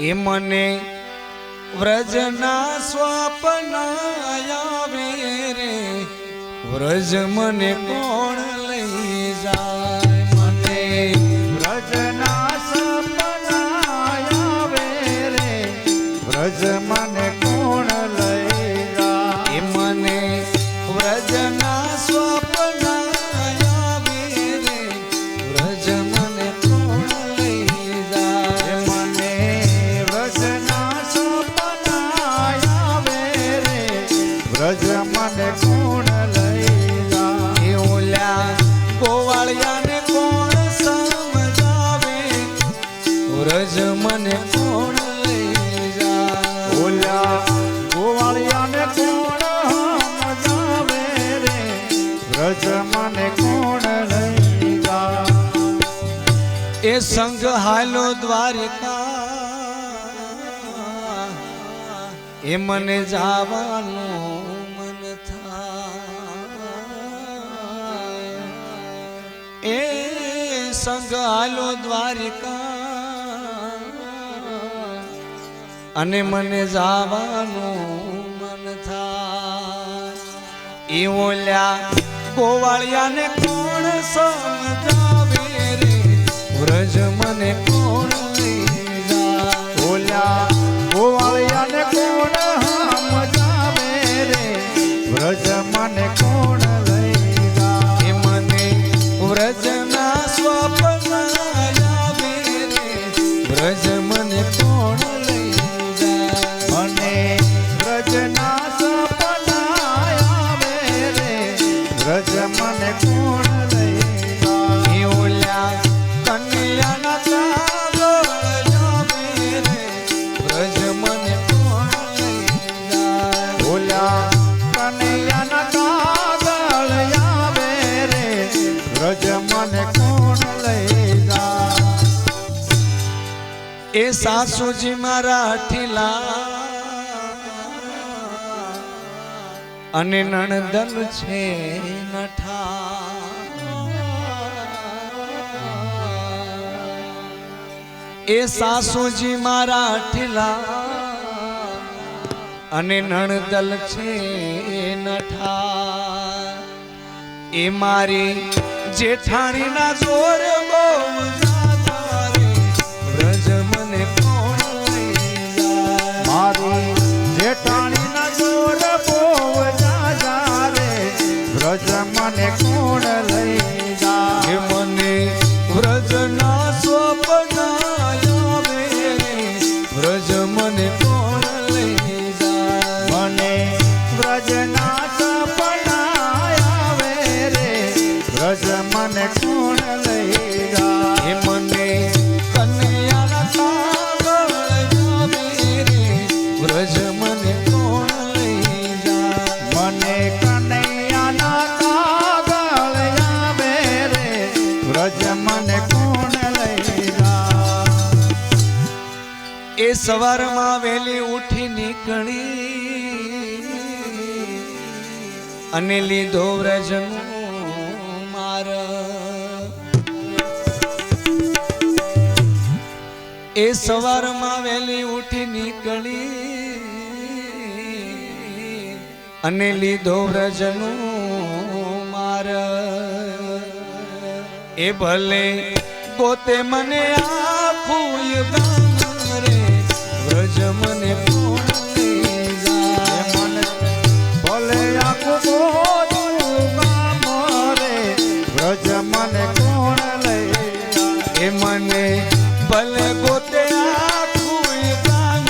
એ મને વ્રજના સ્વપ્ન આવે રે. વ્રજ મને કોણ લઈ જાય? મને વ્રજના સ્વપ્ન આવે રે. વ્રજ મને કોણ લઈ જાય? મને વ્રજના સ્વપ્ન મને કોણ લઈ ઓલ્યા ગોવાળિયાને કોણ સમજાવે? રજ મને કોણ લઈ જા ઓલ્યા ગોવાળિયાને કોણ સમજાવે રે? રજ મને કોણ લઈ જાય એ સંગ હાલો દ્વારિકા. એ મને જવાનું એ સંગાલો દ્વારિકા. અને મને જવાનું મન થાય. એ ઓલ્યા ગોવાળિયાને કોણ સમજાવે રે? વ્રજ મને કોણ ઓલ્યા ગોવાળિયાને કોણ એ સાસુજી મારા ઠીલા અને નણદન છે નઠા એ સાસુજી મારા ઠીલા. અને નણદલ છે નઠા. એ મારી જેઠાણીના જોર સવારમાં વહેલી ઉઠી નીકળી અને લીધો વ્રજનું માર. એ સવારમાં વહેલી ઉઠી નીકળી અને લીધો વ્રજનું માર. એ ભલે પોતે મને આખું મને ભલે ગોતે આખું ગામ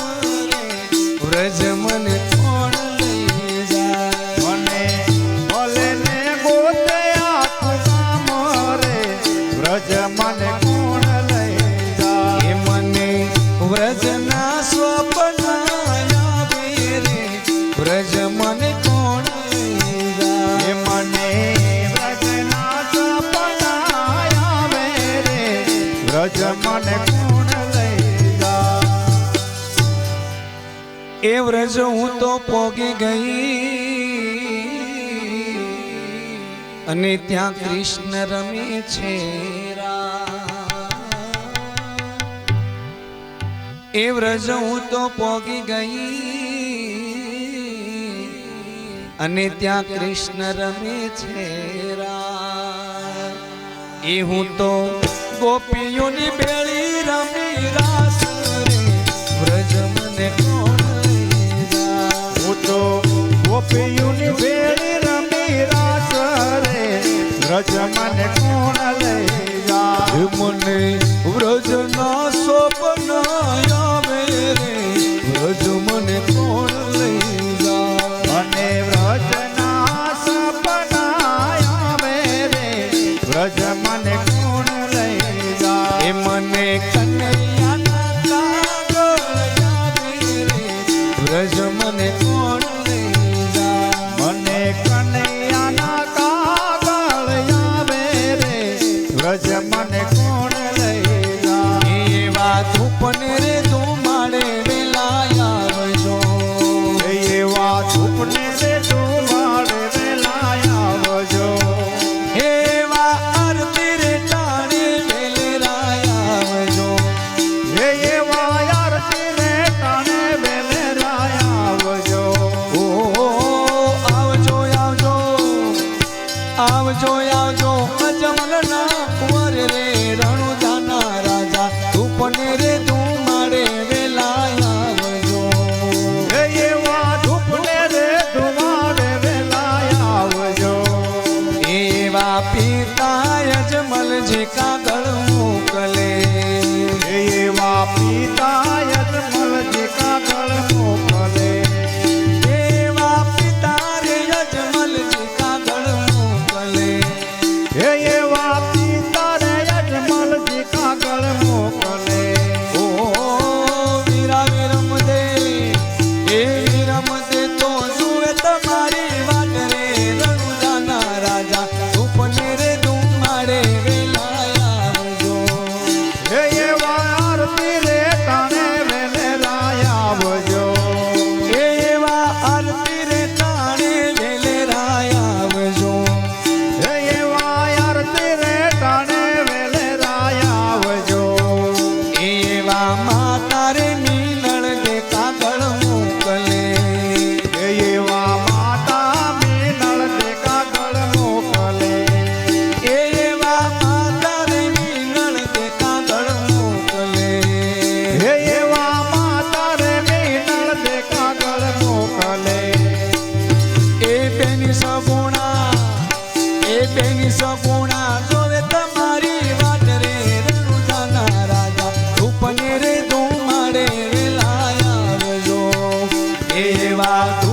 વ્રજ હું તો પોગી ગઈ. અને ત્યાં કૃષ્ણ રમે છે એ વ્રજ હું તો પોગી ગઈ. અને ત્યાં કૃષ્ણ રમે છે એ હું તો ગોપીઓની બેળી રમી રા ગોપીઓની ભેળી રમી રાસ રે. વ્રજ મને કોણ લઈ જા. મને વ્રજના સોપના આવે રે. Lado.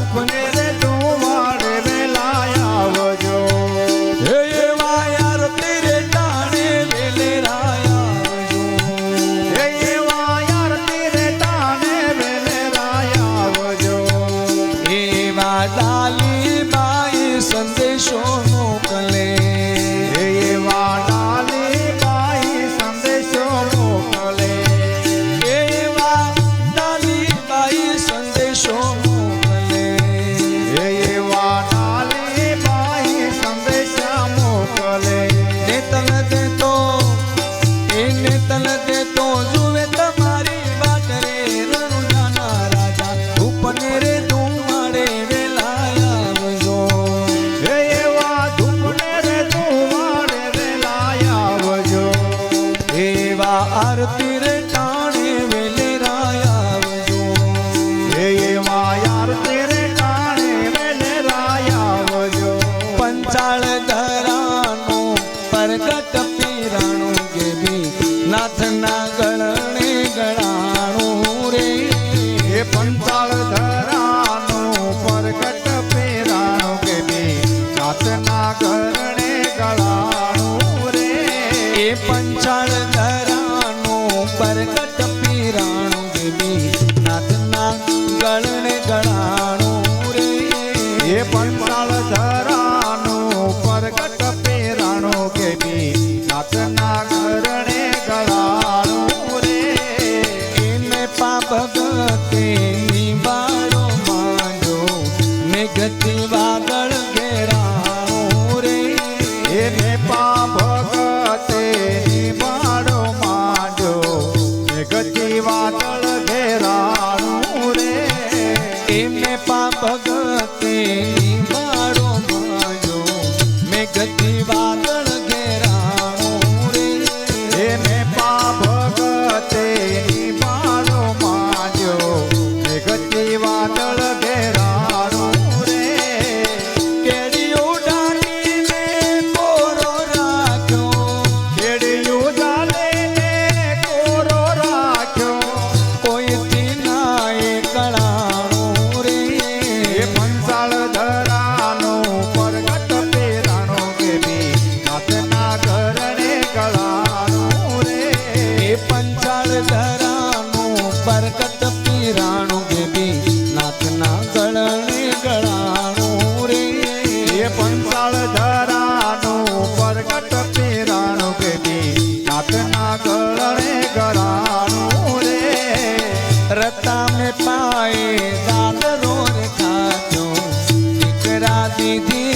me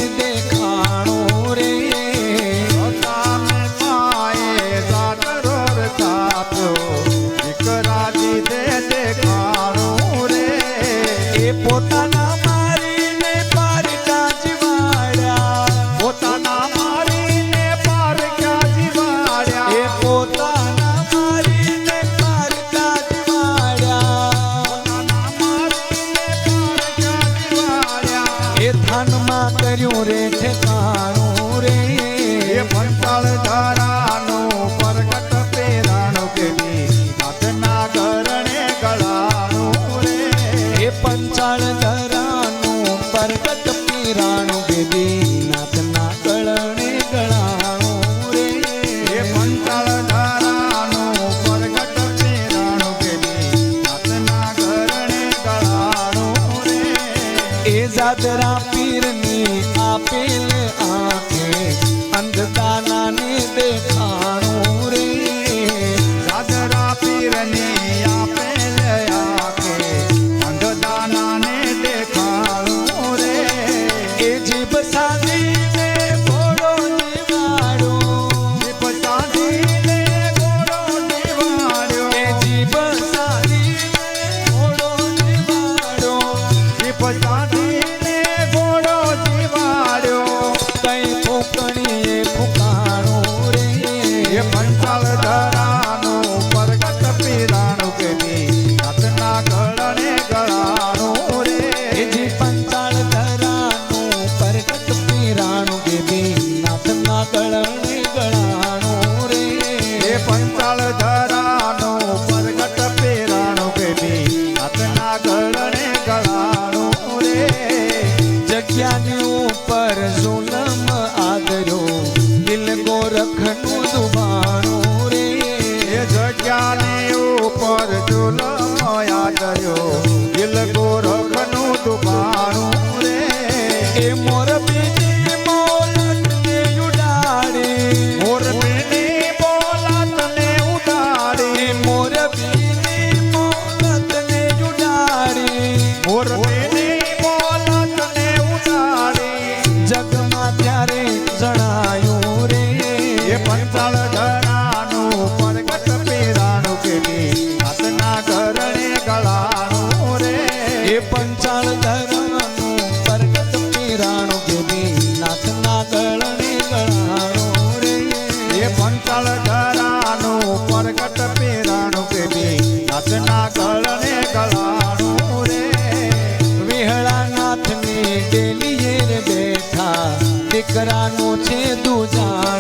દીકરાનું છે તું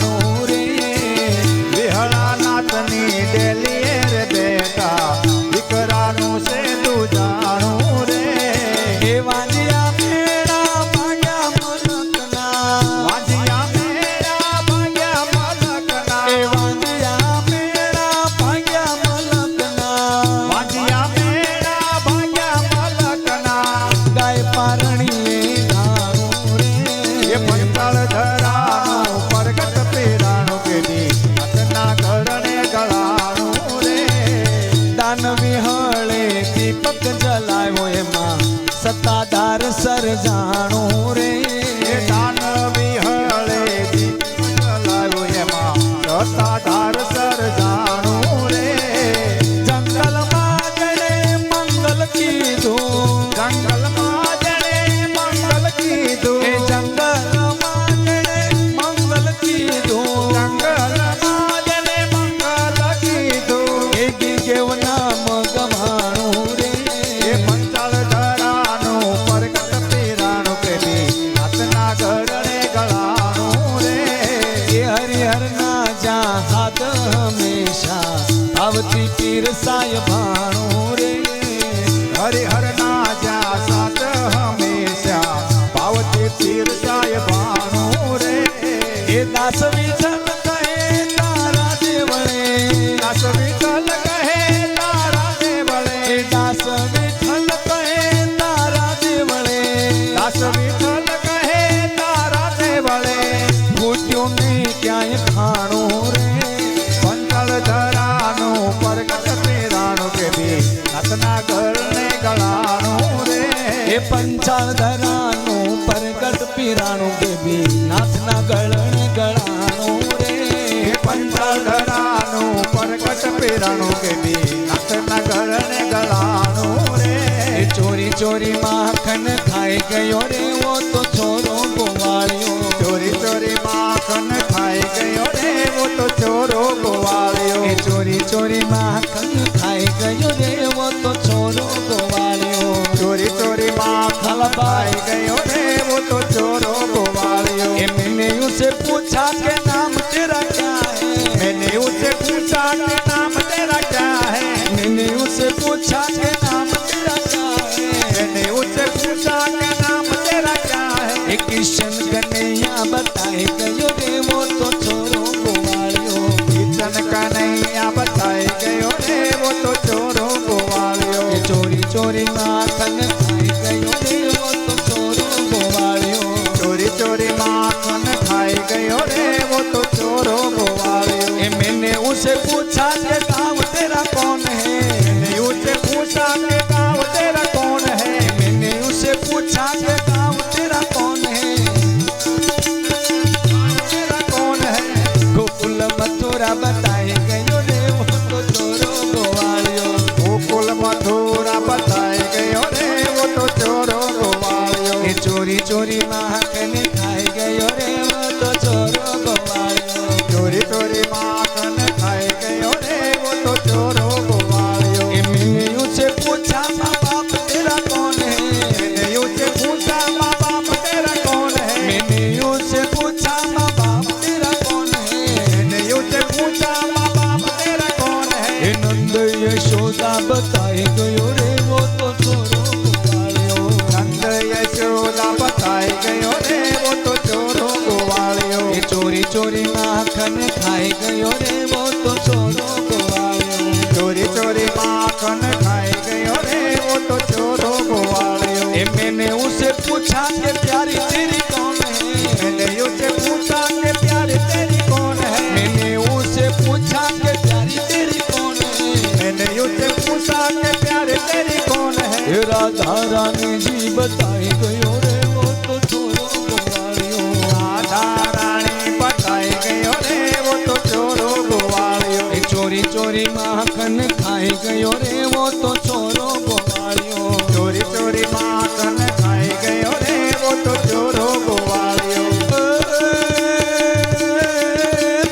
રે એમાં સત્તાધાર સરજાણું હંમેશા આવતી પીરસાય ભાણું રે. હરિહર ના જા સાત હંમેશા પાવતી પીરસાય ભાણું રે. એ દાસ વિઠ્ઠલ ગળને રે. એ પંચાધરાનું પરગટ પીરાણું બેબી નાથના ગળણ ગળાણું રે. એ પંચાધરાનું પરગટ પીરાણું કે નાથના ગળણ ગળાનું ગળાણું રે. એ ચોરી ચોરી માખન ખાઈ ગયો રે ઓ તો છોરો ગોવાળ્યો. ચોરી ચોરી માખન ખાઈ ગયો રે ઓ તો ચોરો ગોવાળ્યો. ચોરી ચોરી માખન ખાઈ ગયો રે ઓ તો तो चोरो गोवालियों मैंने उसे पूछा के नाम तेरा क्या है? मैंने उसे पूछा के नाम तेरा क्या है? मैंने उसे पूछा के રાધારાણીજી બતાઈ ગયો રે વો તો છોરો ગોવાળ્યો રાધારાણી બતાઈ ગયો રે વો તો છોરો ગોવાળ્યો ચોરી ચોરી માખન ખાઈ ગયો રે વો તો છોરો ગોવાળ્યો ચોરી ચોરી માખન ખાઈ ગયો રે વો તો છોરો ગોવાળ્યો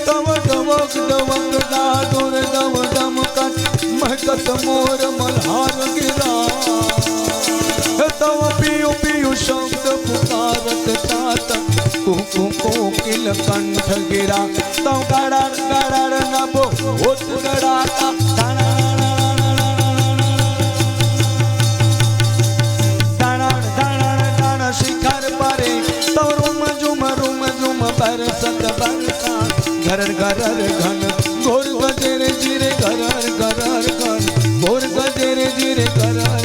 ધમક ધમક દાદુર દમ દમ नीलकंठ गिरा. तव गडार गडार नभो होत गडाता शिखर परे. रुम झुम रुम झुम बरसत घन घोर गजेरे जिरे घरर घरर घन. घोर गजेरे जिरे घरर